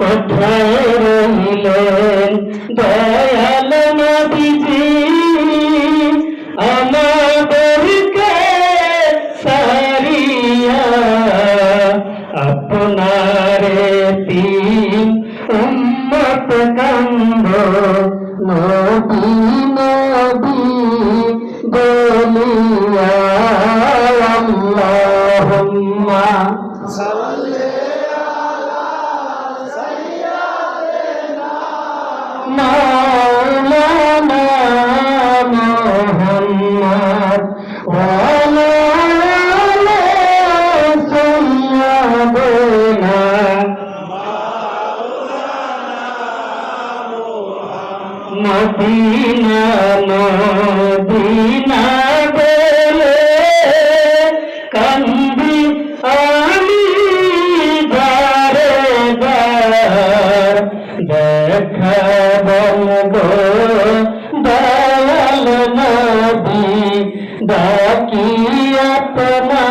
কোঠে রইলেন দয়াল নবীজি আমাদেরকে সারিয়া আপনারে তিন উম্মত কান্দ নবী নবী, বলিয়া আল্লাহুম্মা। সাল্লাল্লাহু আপনার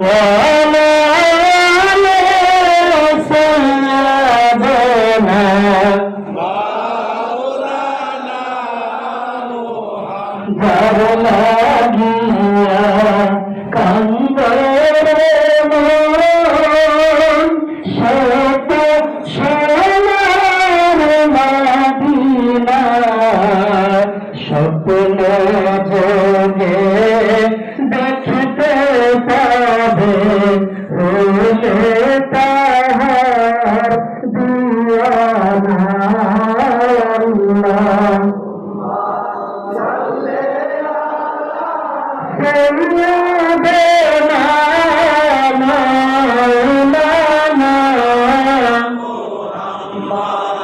我。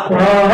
Oh.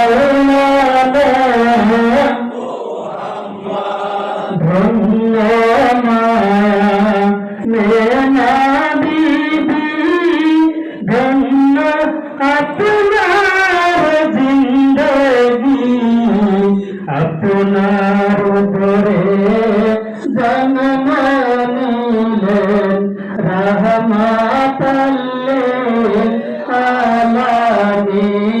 আপনার জিন্দগি আপনার ধরে জন্ম নিলেন রহমাতাল্লে আলামিন।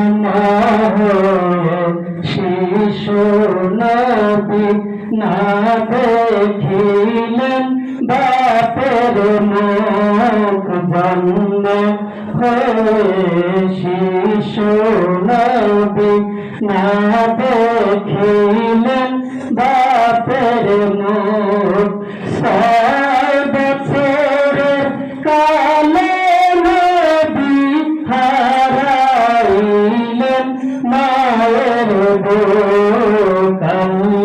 হয়ে শিশু নবী না দেখিলেন বাপের মুখ জন্ম হয়ে শিশু নবী না দেখিলেন বাপের মুখ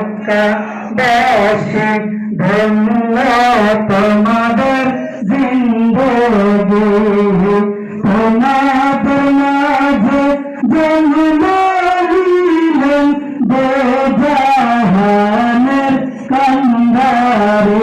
মক্কাবাসী ধন্য তোমাদের জিন্দগি তোমাদের মাঝে জন্ম দিলেন বেজাহানের কান্দারে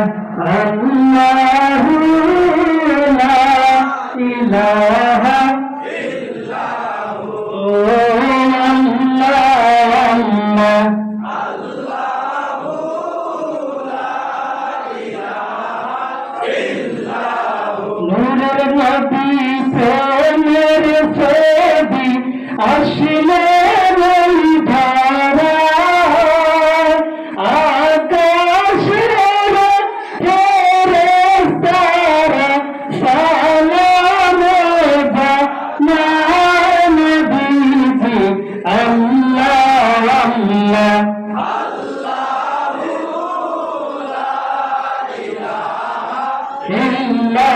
إلا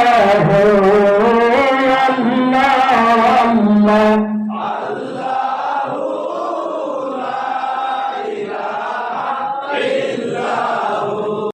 هو